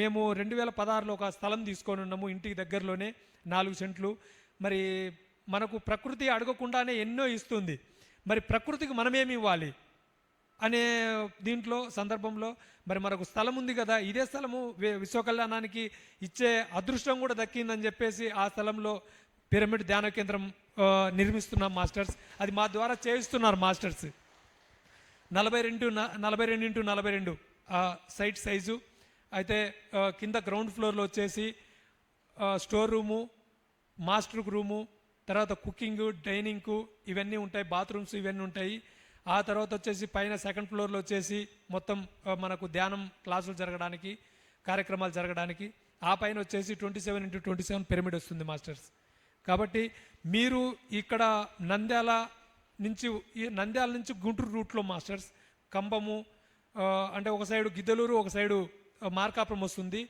మేము రెండు వేల పదహారులో ఒక స్థలం తీసుకొని ఉన్నాము ఇంటికి దగ్గరలోనే నాలుగు సెంట్లు. మరి మనకు ప్రకృతి అడగకుండానే ఎన్నో ఇస్తుంది. మరి ప్రకృతికి మనమేమి ఇవ్వాలి? అనే దీంట్లో సందర్భంలో మరి మనకు స్థలం ఉంది కదా ఇదే స్థలము విశ్వకళ్యాణానికి విశ్వ కళ్యాణానికి ఇచ్చే అదృష్టం కూడా దక్కిందని చెప్పేసి ఆ స్థలంలో పిరమిడ్ ధ్యాన కేంద్రం నిర్మిస్తున్నాం మాస్టర్స్. అది మా ద్వారా చేయిస్తున్నారు మాస్టర్స్. నలభై రెండు నలభై రెండు ఇంటూ నలభై రెండు సైట్ సైజు. అయితే కింద గ్రౌండ్ ఫ్లోర్లో వచ్చేసి స్టోర్ రూము మాస్టర్ రూము తర్వాత కుకింగ్ డైనింగ్కు ఇవన్నీ ఉంటాయి బాత్రూమ్స్ ఇవన్నీ ఉంటాయి. ఆ తర్వాత వచ్చేసి పైన సెకండ్ ఫ్లోర్లో వచ్చేసి మొత్తం మనకు ధ్యానం క్లాసులు జరగడానికి కార్యక్రమాలు జరగడానికి ఆ పైన వచ్చేసి twenty seven into twenty seven pyramid వస్తుంది మాస్టర్స్. కాబట్టి మీరు ఇక్కడ నంద్యాల నుంచి ఈ నంద్యాల నుంచి గుంటూరు రూట్లో మాస్టర్స్ కంబము అంటే ఒక సైడు గిద్దలూరు ఒక సైడు మార్కాపురం వస్తుంది.